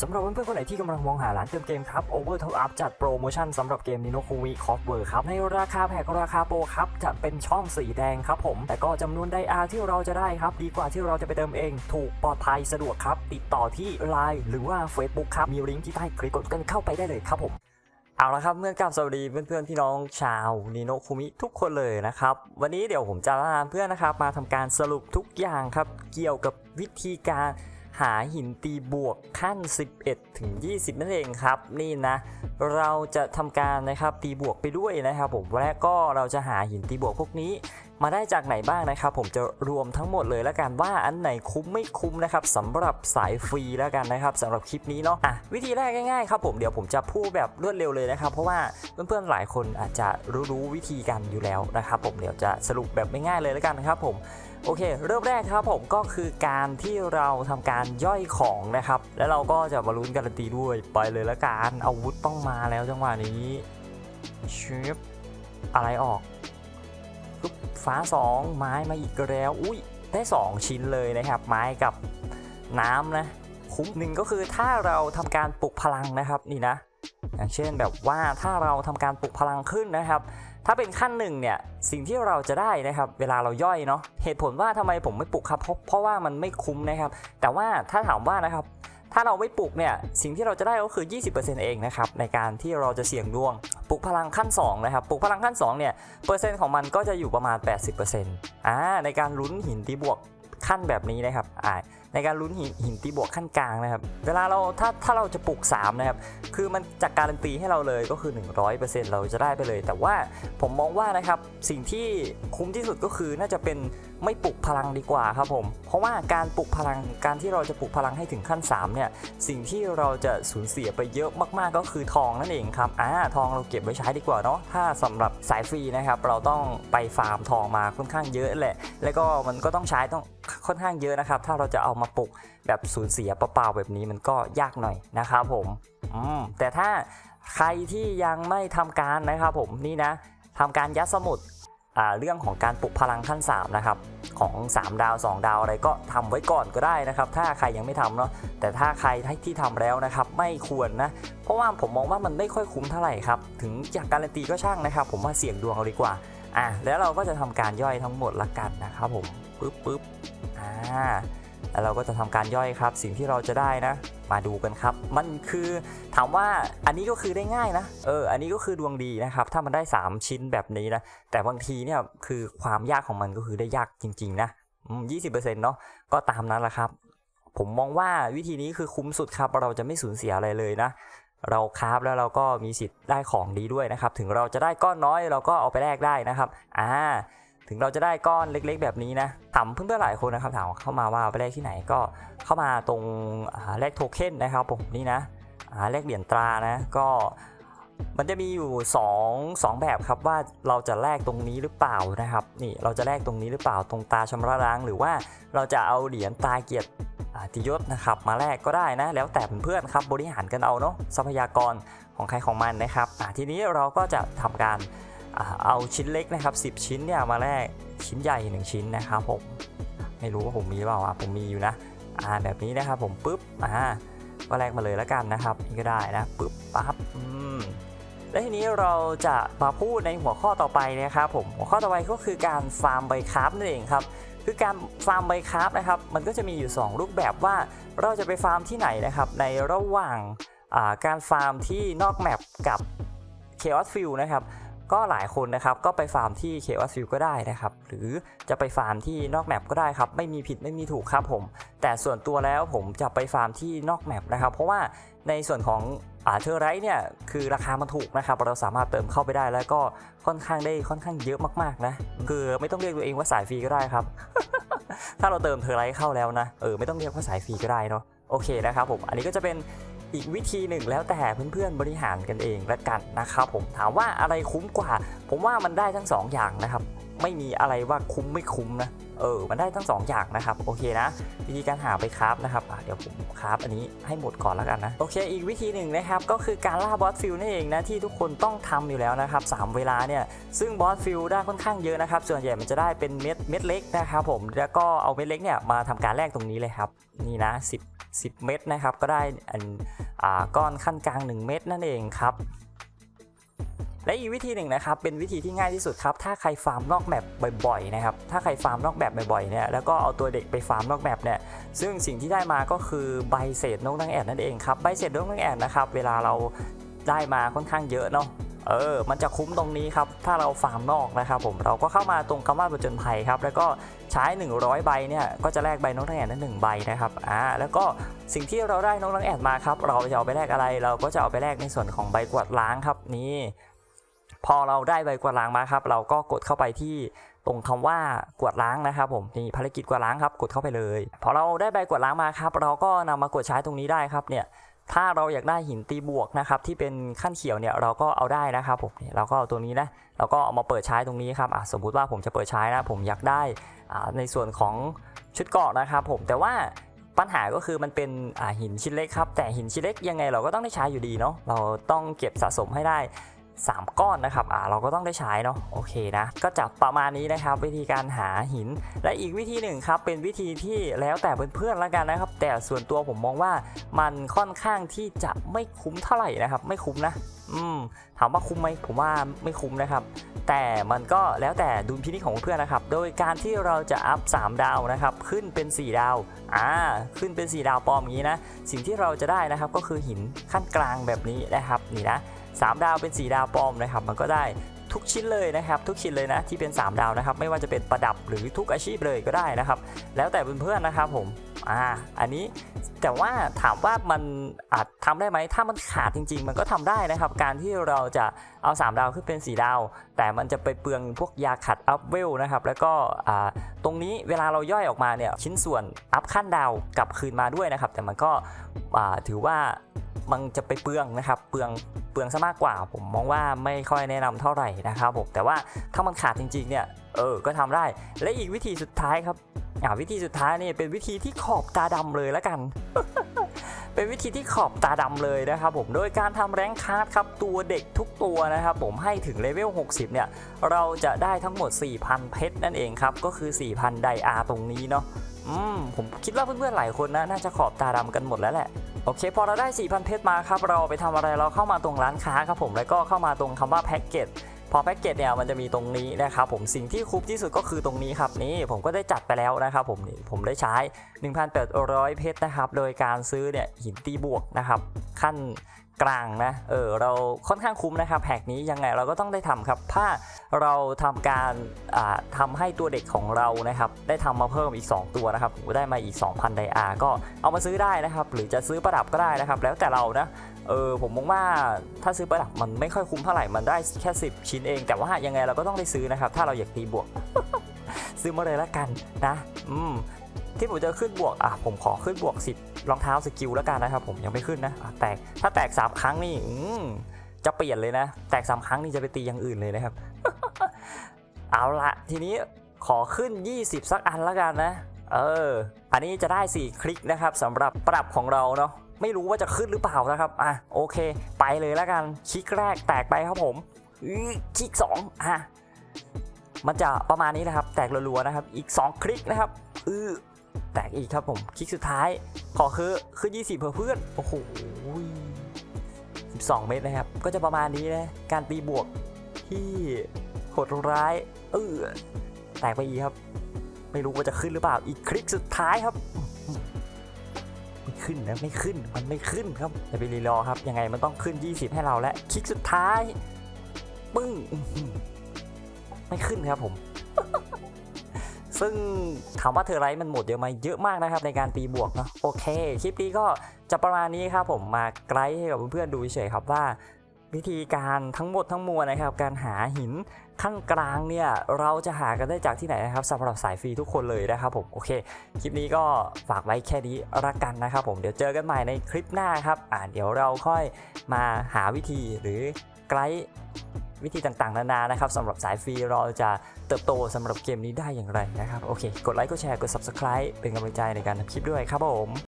สำหรับเพื่อนๆคนไหนที่กำลังมองหาร้านเติมเกมครับ Over Top Up จัดโปรโมชั่นสำหรับเกม Nino k u v i c o s w o r ครับ ในราคาแพ็กราคาโปรครับ จะเป็นช่องสีแดงครับผม แต่ก็จำนวนไดอาร์ที่เราจะได้ครับ ดีกว่าที่เราจะไปเติมเอง ถูกปลอดภัยสะดวกครับ ติดต่อที่ Line หรือว่า Facebook ครับ มีลิงก์ที่ใต้คลิปกดกันเข้าไปได้เลยครับผมเอาละครับเมื่อกลับสวัสดีเพื่อนๆพี่น้องชาวนิโนคุมิทุกคนเลยนะครับ วันนี้เดี๋ยวผมจะพาเพื่อนนะครับมาทำการสรุปทุกอย่างครับ เกี่ยวกับวิธีการ หาหินตีบวกขั้น 11 ถึง 20 นั่นเองครับ นี่นะ เราจะทำการนะครับตีบวกไปด้วยนะครับ ผมและก็เราจะหาหินตีบวกพวกนี้ มาได้จากไหนบ้างนะครับ ผมจะรวมทั้งหมดเลยแล้วกันว่าอันไหนคุ้มไม่คุ้มนะครับสำหรับสายฟรีแล้วกันนะครับสำหรับคลิปนี้เนาะอะวิธีแรกง่ายๆครับผมเดี๋ยวผมจะพูดแบบรวดเร็วเลยนะครับ เพราะว่าเพื่อนๆหลายคนอาจจะรู้รู้วิธีกันอยู่แล้วนะครับ ผมเดี๋ยวจะสรุปแบบไม่ง่ายเลยแล้วกันนะครับ ผม โอเค เริ่มแรกครับผมก็คือการที่เราทำการย่อยของนะครับ แล้วเราก็จะมาลุ้นการันตีด้วยไปเลยละกันอาวุธต้องมาแล้วจังหวะนี้ชิปอะไรออกปุ๊บฟ้า 2 ไม้มาอีกแล้ว อุ้ยได้ 2 ชิ้นเลยนะครับ ไม้กับน้ำนะคุ้มหนึ่งก็คือถ้าเราทำการปลุกพลังนะครับนี่นะ อย่างเช่นแบบว่าถ้าเราทำการปลุกพลังขึ้นนะครับ ถ้าเป็นขั้นหนึ่งเนี่ยสิ่งที่เราจะได้นะครับ เวลาเราย่อยเนาะเหตุผลว่าทำไมผมไม่ปลูกครับเพราะเพราะว่ามันไม่คุ้มนะครับ แต่ว่าถ้าถามว่านะครับถ้าเราไม่ปลูกเนี่ยสิ่งที่เราจะได้ก็คือ 20%เองนะครับในการที่เราจะเสี่ยงดวง ปลูกพลังขั้น2นะครับปลูกพลังขั้น2เนี่ยเปอร์เซ็นต์ของมันก็จะอยู่ประมาณ 80%อ่าในการลุ้นหินตีบวก ขั้นแบบนี้นะครับอ่าในการลุ้นหินหินตีบวกขั้นกลางนะครับ เวลาเราถ้าถ้าเราจะปลุก3 นะครับ คือมันจากการันตีให้เราเลยก็คือ 100%เราจะได้ไปเลย แต่ว่าผมมองว่านะครับสิ่งที่คุ้มที่สุดก็คือน่าจะเป็นไม่ปลุกพลังดีกว่าครับผม เพราะว่าการปลุกพลังการที่เราจะปลุกพลังให้ถึงขั้น 3 เนี่ย สิ่งที่เราจะสูญเสียไปเยอะมากๆก็คือทองนั่นเองครับอ่าทองเราเก็บไว้ใช้ดีกว่าเนาะถ้าสำหรับสายฟรีนะครับ เราต้องไปฟาร์มทองมาค่อนข้างเยอะแหละ แล้วก็มันก็ต้องใช้ต้องค่อนข้างเยอะนะครับ ถ้าเราจะเอามาปลุกแบบสูญเสียเปล่าๆแบบนี้มันก็ยากหน่อยนะครับผมอืมแต่ถ้าใครที่ยังไม่ทำการนะครับผมนี่นะทำการยัดสมุดเรื่องของการปลุกพลังขั้น3นะครับของ 3 ดาว 2 ดาวอะไรก็ทำไว้ก่อนก็ได้นะครับ ถ้าใครยังไม่ทำเนาะแต่ถ้าใครที่ทำแล้วนะครับ ไม่ควรนะ เพราะว่าผมมองว่ามันไม่ค่อยคุ้มเท่าไหร่ครับ ถึงจากการันตีก็ช่างนะครับ ผมว่าเสี่ยงดวงเอาดีกว่าอะแล้วเราก็จะทำการย่อยทั้งหมดละกันนะครับผม ปึ๊บปึ๊บอ่าแล้วเราก็จะทำการย่อยครับ สิ่งที่เราจะได้นะ มาดูกันครับ มันคือถามว่าอันนี้ก็คือได้ง่ายนะ เออ อันนี้ก็คือดวงดีนะครับ ถ้ามันได้ 3 ชิ้นแบบนี้นะ แต่บางทีเนี่ยคือความยากของมันก็คือได้ยากจริง ๆ นะยี่สิบเปอร์เซ็นต์เนาะ ก็ตามนั้นแหละครับ ผมมองว่าวิธีนี้คือคุ้มสุดครับ เราจะไม่สูญเสียอะไรเลยนะ เราคราฟแล้วเราก็มีสิทธิ์ได้ของดีด้วยนะครับ ถึงเราจะได้ก้อนน้อยเราก็เอาไปแลกได้นะครับ อ่า ถึงเราจะได้ก้อนเล็ก ๆ แบบนี้นะถามเพื่อนๆหลายคนนะครับถามเข้ามาว่าไปแลกที่ไหนก็เข้ามาตรงแลกโทเค็นนะครับผมนี่นะแลกเหรียญตรานะก็มันจะมีอยู่ 2 2 แบบครับว่าเราจะแลกตรงนี้หรือเปล่านะครับนี่เราจะแลกตรงนี้หรือเปล่าตรงตาชำระล้าง หรือว่าเราจะเอาเหรียญตาเกียรติติยศนะครับ มาแลกก็ได้นะ แล้วแต่เพื่อนครับบริหารกันเอาเนาะทรัพยากรของใครของมันนะครับทีนี้เราก็จะทำการ เอาชิ้นเล็กนะครับ 10 ชิ้นเนี่ยมาแลกชิ้นใหญ่ 1 ชิ้นนะครับผมไม่รู้ว่าผมมีเปล่าอะผมมีอยู่นะอ่าแบบนี้นะครับผมปุ๊บอ่าก็แลกมาเลยแล้วกันนะครับนี่ก็ได้นะปึ๊บปั๊บอืมและทีนี้เราจะมาพูดในหัวข้อต่อไปนะครับผมหัวข้อต่อไปก็คือการฟาร์มใบคราฟนั่นเองครับคือการฟาร์มใบคราฟนะครับมันก็จะมีอยู่ 2 รูปแบบว่าเราจะไปฟาร์มที่ไหนนะครับในระหว่างาการฟาร์มที่นอกแมปกับ Chaos Field นะครับ ก็หลายคนนะครับก็ไปฟาร์มที่ Chaos Field ก็ได้นะครับ หรือจะไปฟาร์มที่นอกแมปก็ได้ครับ ไม่มีผิดไม่มีถูกครับผม แต่ส่วนตัวแล้วผมจะไปฟาร์มที่นอกแมปนะครับ เพราะว่าในส่วนของอาเทอร์ไรท์เนี่ยคือราคามันถูกนะครับ เราสามารถเติมเข้าไปได้แล้วก็ค่อนข้างได้ค่อนข้างเยอะมากๆนะ คือไม่ต้องเรียกตัวเองว่าสายฟรีก็ได้ครับ ถ้าเราเติมเทอร์ไรท์เข้าแล้วนะเออไม่ต้องเรียกว่าสายฟรีก็ได้เนาะโอเคนะครับผมอันนี้ก็จะเป็น อีกวิธีหนึ่งแล้วแต่เพื่อนๆบริหารกันเองละกันนะครับผมถามว่าอะไรคุ้มกว่า ผมว่ามันได้ทั้งสองอย่างนะครับ ไม่มีอะไรว่าคุ้มไม่คุ้มนะเออมันได้ทั้งสองอย่างนะครับโอเคนะวิธีการหาไปคราฟนะครับเดี๋ยวผมคราฟอันนี้ให้หมดก่อนแล้วกันนะโอเค อีกวิธีหนึ่งนะครับก็คือการล่าบอสฟิลนั่นเองนะที่ทุกคนต้องทำอยู่แล้วนะครับสามเวลาเนี่ยซึ่งบอสฟิลได้ค่อนข้างเยอะนะครับส่วนใหญ่มันจะได้เป็นเม็ดเม็ดเล็กนะครับผมแล้วก็เอาเม็ดเล็กเนี่ยมาทำการแลกตรงนี้เลยครับนี่นะ10 10 เม็ดนะครับก็ได้อันอ่าก้อนขั้นกลาง 1 เม็ดนั่นเองครับ และอีกวิธีหนึ่งนะครับเป็นวิธีที่ง่ายที่สุดครับถ้าใครฟาร์มนอกแมปบ่อยๆนะครับถ้าใครฟาร์มนอกแบบบ่อยๆเนี่ยแล้วก็เอาตัวเด็กไปฟาร์มนอกแมปเนี่ยซึ่งสิ่งที่ได้มาก็คือใบเศษนกนางแอ่นนั่นเองครับใบเศษนกนางแอ่นนะครับเวลาเราได้มาค่อนข้างเยอะเนาะเออ มันจะคุ้มตรงนี้ครับ ถ้าเราฟาร์มนอกนะครับผม เราก็เข้ามาตรงคำว่าผจญภัยครับ แล้วก็ใช้ 100 ใบเนี่ย ก็จะแลกใบนกนางแอ่นนั้นหนึ่งใบนะครับ อ่า แล้วก็สิ่งที่เราได้นกนางแอ่นมาครับ เราจะเอาไปแลกอะไร เราก็จะเอาไปแลกในส่วนของใบกวาดล้างครับ นี่ พอเราได้ใบกวาดล้างมาครับ เราก็กดเข้าไปที่ตรงคำว่ากวาดล้างนะครับ ผมนี่ภารกิจกวาดล้างครับ กดเข้าไปเลย พอเราได้ใบกวาดล้างมาครับ เราก็นำมากดใช้ตรงนี้ได้ครับเนี่ยถ้าเราอยากได้หินตีบวกนะครับที่เป็นขั้นเขียวเนี่ยเราก็เอาได้นะครับผมนี่เราก็เอาตัวนี้นะเราก็เอามาเปิดใช้ตรงนี้ครับสมมุติว่าผมจะเปิดใช้นะผมอยากได้ในส่วนของชุดเกาะนะครับ ผมแต่ว่าปัญหาก็คือมันเป็นหินชิ้นเล็กครับแต่หินชิ้นเล็กยังไงเราก็ต้องได้ใช้อยู่ดีเนาะเราต้องเก็บสะสมให้ได้ 3 ก้อนนะครับอ่าเราก็ต้องได้ใช้เนาะโอเคนะก็จะประมาณนี้นะครับวิธีการหาหิน และอีกวิธีหนึ่งครับเป็นวิธีที่แล้วแต่เพื่อนๆแล้วกันนะครับ แต่ส่วนตัวผมมองว่ามันค่อนข้างที่จะไม่คุ้มเท่าไหร่นะครับ ไม่คุ้มนะอืมถามว่าคุ้มไหมผมว่าไม่คุ้มนะครับ แต่มันก็แล้วแต่ดุลพินิจของเพื่อนนะครับ โดยการที่เราจะอัพ 3 ดาวนะครับ ขึ้นเป็น 4 ดาวอ่าขึ้นเป็น 4 ดาวปลอมอย่างนี้นะ สิ่งที่เราจะได้นะครับก็คือหินขั้นกลางแบบนี้นะครับนี่นะ 3 ดาวเป็น 4 ดาวปลอมนะครับ มันก็ได้ทุกชิ้นเลยนะครับ ทุกชิ้นเลยนะที่เป็น 3 ดาวนะครับ ไม่ว่าจะเป็นประดับหรือทุกอาชีพเลยก็ได้นะครับ แล้วแต่เพื่อนๆนะครับผม อ่าอันนี้แต่ว่าถามว่ามันอาจทำได้ไหมถ้ามันขาดจริง ๆ มันก็ทำได้นะครับ การที่เราจะเอา 3 ดาวขึ้นเป็น 4 ดาว แต่มันจะไปเปลืองพวกยาขัดอัพเวลนะครับ แล้วก็อ่าตรงนี้เวลาเราย่อยออกมาเนี่ยชิ้นส่วนอัพขั้นดาวกลับคืนมาด้วยนะครับ แต่มันก็อ่าถือว่ามันจะไปเปลืองนะครับ เปลืองเปลืองซะมากกว่า ผมมองว่าไม่ค่อยแนะนำเท่าไหร่นะครับผมแต่ว่าถ้ามันขาดจริงๆเนี่ย เออ ก็ทำได้ และอีกวิธีสุดท้ายครับ อ่าวิธีสุดท้ายนี่เป็นวิธีที่ขอบตาดำเลยแล้วกัน เป็นวิธีที่ขอบตาดำเลยนะครับผม โดยการทำแรงคาร์ดครับ ตัวเด็กทุกตัวนะครับผมให้ถึงเลเวล 60 เนี่ย เราจะได้ทั้งหมด 4,000 เพชรนั่นเองครับ ก็คือ 4,000 ไดอาร์ตรงนี้เนาะ อืม ผมคิดว่าเพื่อนๆ หลายคนนะ น่าจะขอบตาดำกันหมดแล้วแหละโอเคพอเราได้ 4,000 เพชรมาครับ เราไปทำอะไรเราเข้ามาตรงร้านค้าครับผมแล้วก็เข้ามาตรงคำว่าแพ็กเกจ พอแพ็กเกจเนี่ยมันจะมีตรงนี้นะครับผมสิ่งที่คุ้มที่สุดก็คือตรงนี้ครับนี่ผมก็ได้จัดไปแล้วนะครับผมนี่ผมได้ใช้ 1,800 เพชรนะครับ โดยการซื้อเนี่ยหินตีบวกนะครับขั้น กลางนะ เออ เราค่อนข้างคุ้มนะครับแพ็กนี้ยังไงเราก็ต้องได้ทำครับ ถ้าเราทำการอ่าทำให้ตัวเด็กของเรานะครับ ได้ทำมาเพิ่มอีก 2 ตัวนะครับผมได้มาอีก 2,000ไดอาร์ก็เอามาซื้อได้นะครับ หรือจะซื้อประดับก็ได้นะครับ แล้วแต่เรานะเออผมมองว่าถ้าซื้อประดับมันไม่ค่อยคุ้มเท่าไหร่มันได้แค่ 10 ชิ้นเอง แต่ว่ายังไงเราก็ต้องได้ซื้อนะครับ ถ้าเราอยากตีบวก ซื้อมาเลยละกันนะ อืม ที่ผมจะขึ้นบวกอะผมขอขึ้นบวก 10รองเท้าสกิลแล้วกันนะครับผมยังไม่ขึ้นนะะแตกถ้าแตก 3 ครั้งนี่อืจะเปลี่ยนเลยนะ แตก 3 ครั้งนี่จะไปตีอย่างอื่นเลยนะครับ เอาละทีนี้ขอขึ้น 20 สักอันแล้วกันนะ เออ อันนี้จะได้ 4 คลิกนะครับสำหรับปรับของเราเนาะไม่รู้ว่าจะขึ้นหรือเปล่านะครับอะโอเค ไปเลยแล้วกันคลิกแรกแตกไปครับผมคลิกสองอะมันจะประมาณนี้นะครับ แตกรัวๆนะครับ อีก 2 คลิกนะครับ อือ แตกอีกครับผม คลิกสุดท้าย ขอคือคือ 20 เพื่อเพื่อน โอ้โห12 เมตรนะครับ ก็จะประมาณนี้นะ การตีบวกที่โหดร้าย เออแตกไปอีกครับ ไม่รู้ว่าจะขึ้นหรือเปล่า อีกคลิกสุดท้ายครับ ไม่ขึ้นนะ ไม่ขึ้น มันไม่ขึ้นครับอย่าไปรีรอครับ ยังไงมันต้องขึ้น 20 ให้เราและ คลิกสุดท้าย ปึ้ง ไม่ขึ้นครับผม ซึ่งถามว่าเธอไรมันหมดเยอะไหมเยอะมากนะครับในการตีบวกเนาะโอเค คลิปนี้ก็จะประมาณนี้ครับผมมาไกด์ให้กับเพื่อนๆดูเฉยๆครับว่า วิธีการทั้งหมดทั้งมวลนะครับ การหาหินข้างกลางเนี่ยเราจะหากันได้จากที่ไหนนะครับสำหรับสายฟรีทุกคนเลยนะครับผมโอเค คลิปนี้ก็ฝากไว้แค่นี้ละกันนะครับผมเดี๋ยวเจอกันใหม่ในคลิปหน้าครับอ่าเดี๋ยวเราค่อยมาหาวิธีหรือ ไกด์วิธีต่างๆ นานานะครับสำหรับสายฟรีเราจะเติบโตสำหรับเกมนี้ได้อย่างไรนะครับ โอเค กดไลค์กดแชร์กด subscribe เป็นกำลังใจในการทำคลิปด้วยครับผม